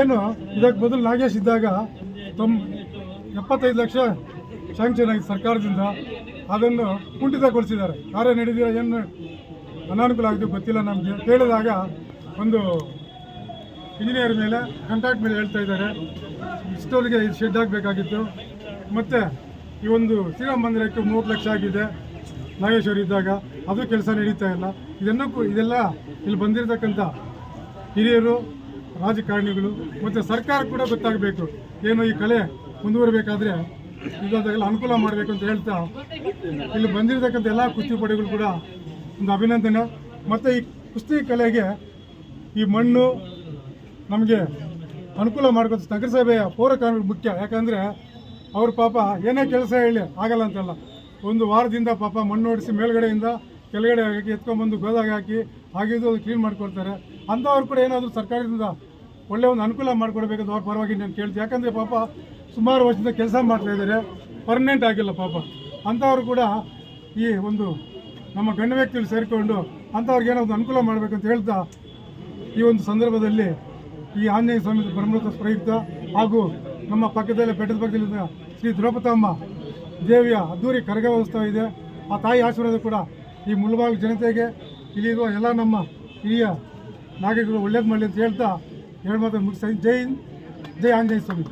ಏನು? ಇದಕ್ಕೆ ಬದಲು ನಾಗೇಶ್ ಇದ್ದಾಗ ತೊಂಬ ಎಪ್ಪತ್ತೈದು ಲಕ್ಷ ಸ್ಯಾಂಕ್ಷನ್ ಆಗಿದೆ ಸರ್ಕಾರದಿಂದ ಅದನ್ನು ಕುಂಠಿತಗೊಳಿಸಿದ್ದಾರೆ. ಕಾರ್ಯ ನಡೆದಿರೋ ಏನು ಅನಾನುಕೂಲ ಆಗಿದೆ ಗೊತ್ತಿಲ್ಲ ನಮಗೆ. ಕೇಳಿದಾಗ ಒಂದು ಇಂಜಿನಿಯರ್ ಮೇಲೆ ಕಾಂಟ್ರಾಕ್ಟ್ ಮೇಲೆ ಹೇಳ್ತಾ ಇದ್ದಾರೆ. ಇಷ್ಟೊಳಗೆ ಇದು ಶೆಡ್ ಆಗಬೇಕಾಗಿತ್ತು ಮತ್ತು ಈ ಒಂದು ಶ್ರೀರಾಮ ಮಂದಿರಕ್ಕೆ ಮೂವತ್ತು ಲಕ್ಷ ಆಗಿದೆ ನಾಗೇಶ್ವರ ಇದ್ದಾಗ. ಅದು ಕೆಲಸ ನಡೀತಾ ಇಲ್ಲ. ಇದನ್ನು ಇದೆಲ್ಲ ಇಲ್ಲಿ ಬಂದಿರತಕ್ಕಂಥ ಹಿರಿಯರು ರಾಜಕಾರಣಿಗಳು ಮತ್ತು ಸರ್ಕಾರ ಕೂಡ ಗೊತ್ತಾಗಬೇಕು. ಏನು ಈ ಕಲೆ ಮುಂದುವರಬೇಕಾದ್ರೆ ಇದೆಲ್ಲ ಅನುಕೂಲ ಮಾಡಬೇಕು ಅಂತ ಹೇಳ್ತಾ ಇಲ್ಲಿ ಬಂದಿರತಕ್ಕಂಥ ಎಲ್ಲ ಕುಸ್ತಿಪಟುಗಳು ಕೂಡ ಒಂದು ಅಭಿನಂದನೆ. ಮತ್ತು ಈ ಕುಸ್ತಿ ಕಲೆಗೆ ಈ ಮಣ್ಣು ನಮಗೆ ಅನುಕೂಲ ಮಾಡ್ಕೊತ ನಗರಸಭೆಯ ಪೌರ ಕಾನೂನು ಮುಖ್ಯ. ಯಾಕಂದರೆ ಅವ್ರ ಪಾಪ ಏನೇ ಕೆಲಸ ಹೇಳಿ ಆಗಲ್ಲ ಅಂತಲ್ಲ. ಒಂದು ವಾರದಿಂದ ಪಾಪ ಮಣ್ಣು ಹೊಡಿಸಿ ಮೇಲ್ಗಡೆಯಿಂದ ಕೆಳಗಡೆ ಹಾಕಿ ಎತ್ಕೊಂಡ್ಬಂದು ಗೋದಾಗ ಹಾಕಿ ಆಗಿದ್ದು ಅದು ಕ್ಲೀನ್ ಮಾಡ್ಕೊಳ್ತಾರೆ. ಅಂಥವ್ರು ಕೂಡ ಏನಾದರೂ ಸರ್ಕಾರದಿಂದ ಒಳ್ಳೆಯ ಒಂದು ಅನುಕೂಲ ಮಾಡಿಕೊಡ್ಬೇಕಂತ ಅವ್ರ ಪರವಾಗಿ ನಾನು ಕೇಳ್ತೀನಿ. ಯಾಕಂದರೆ ಪಾಪ ಸುಮಾರು ವರ್ಷದಿಂದ ಕೆಲಸ ಮಾಡ್ತಾ ಇದ್ದಾರೆ. ಪರ್ಮನೆಂಟ್ ಆಗಿಲ್ಲ ಪಾಪ. ಅಂಥವ್ರು ಕೂಡ ಈ ಒಂದು ನಮ್ಮ ಗಣ್ಯ ವ್ಯಕ್ತಿಗಳು ಸೇರಿಕೊಂಡು ಅಂಥವ್ರಿಗೆ ಏನೋ ಒಂದು ಅನುಕೂಲ ಮಾಡಬೇಕಂತ ಹೇಳ್ತಾ ಈ ಒಂದು ಸಂದರ್ಭದಲ್ಲಿ ಈ ಆಂಜನೇಯ ಸ್ವಾಮಿ ಬ್ರಹ್ಮೋತ್ಸವ ಪ್ರಯುಕ್ತ ಹಾಗೂ ನಮ್ಮ ಪಕ್ಕದಲ್ಲೇ ಬೆಟ್ಟದ ಪಕ್ಕದಲ್ಲಿ ಶ್ರೀ ದ್ರೌಪದಮ್ಮ ದೇವಿಯ ಅದ್ದೂರಿ ಕರಗೋತ್ಸವ ಇದೆ. ಆ ತಾಯಿ ಆಶೀರ್ವಾದ ಕೂಡ ಈ ಮುಳಬಾಗಿಲು ಜನತೆಗೆ, ಇಲ್ಲಿರುವ ಎಲ್ಲ ನಮ್ಮ ಹಿರಿಯ ನಾಗರಿಕರು ಒಳ್ಳೇದು ಮಾಡಲಿ ಅಂತ ಹೇಳ್ತಾ ಎರಡು ಮಾತು ಮುಗಿಸ್ತಾ ಇದ್ದೀನಿ. ಜೈ ಹಿಂದ್, ಜೈ ಆಂಜನೇಯ ಸ್ವಾಮಿ